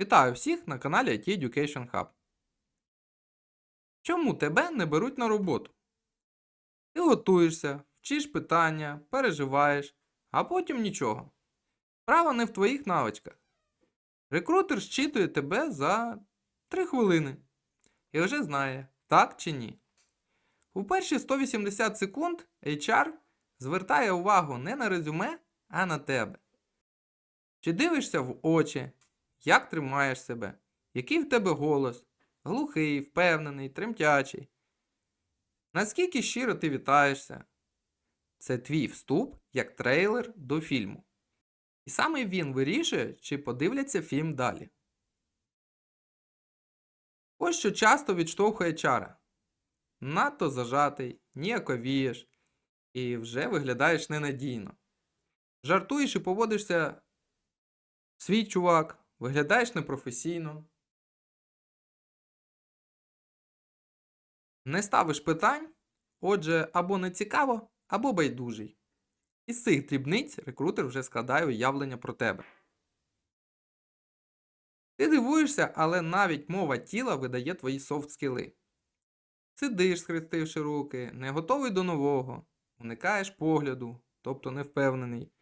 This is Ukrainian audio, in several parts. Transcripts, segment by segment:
Вітаю всіх на каналі IT Education Hub. Чому тебе не беруть на роботу? Ти готуєшся, вчиш питання, переживаєш, а потім нічого. Справа не в твоїх навичках. Рекрутер щитує тебе за 3 хвилини і вже знає, так чи ні. У перші 180 секунд HR звертає увагу не на резюме, а на тебе. Чи дивишся в очі, як тримаєш себе, який в тебе голос, глухий, впевнений, тремтячий. Наскільки щиро ти вітаєшся? Це твій вступ як трейлер до фільму. І саме він вирішує, чи подивляться фільм далі. Ось що часто відштовхує чара. Надто зажатий, ніяковієш і вже виглядаєш ненадійно. Жартуєш і поводишся свій чувак, виглядаєш непрофесійно. Не ставиш питань, отже, або не цікаво, або байдужий. Із цих дрібниць рекрутер вже складає уявлення про тебе. Ти дивуєшся, але навіть мова тіла видає твої софт-скіли. Сидиш, схрестивши руки, не готовий до нового, уникаєш погляду, тобто невпевнений.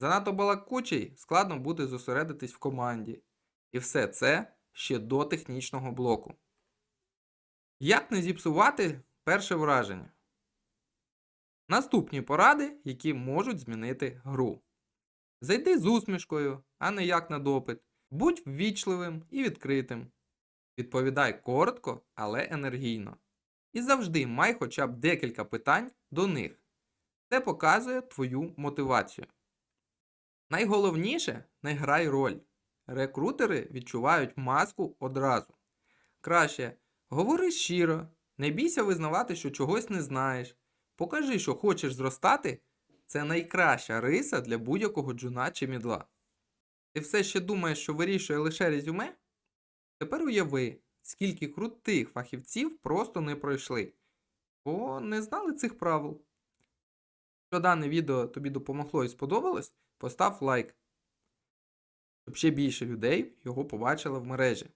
Занадто балакучий, складно буде зосередитись в команді. І все це ще до технічного блоку. Як не зіпсувати перше враження? Наступні поради, які можуть змінити гру. Зайди з усмішкою, а не як на допит. Будь ввічливим і відкритим. Відповідай коротко, але енергійно. І завжди май хоча б декілька питань до них. Це показує твою мотивацію. Найголовніше не грай роль. Рекрутери відчувають маску одразу. Краще говори щиро, не бійся визнавати, що чогось не знаєш. Покажи, що хочеш зростати. Це найкраща риса для будь-якого джуна чи мідла. Ти все ще думаєш, що вирішує лише резюме? Тепер уяви, скільки крутих фахівців просто не пройшли, бо не знали цих правил. Якщо дане відео тобі допомогло і сподобалось, постав лайк, щоб ще більше людей його побачили в мережі.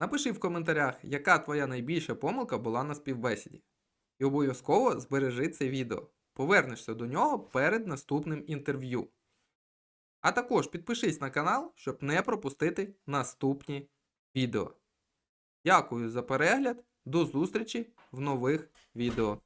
Напиши в коментарях, яка твоя найбільша помилка була на співбесіді. І обов'язково збережи це відео. Повернешся до нього перед наступним інтерв'ю. А також підпишись на канал, щоб не пропустити наступні відео. Дякую за перегляд, до зустрічі в нових відео.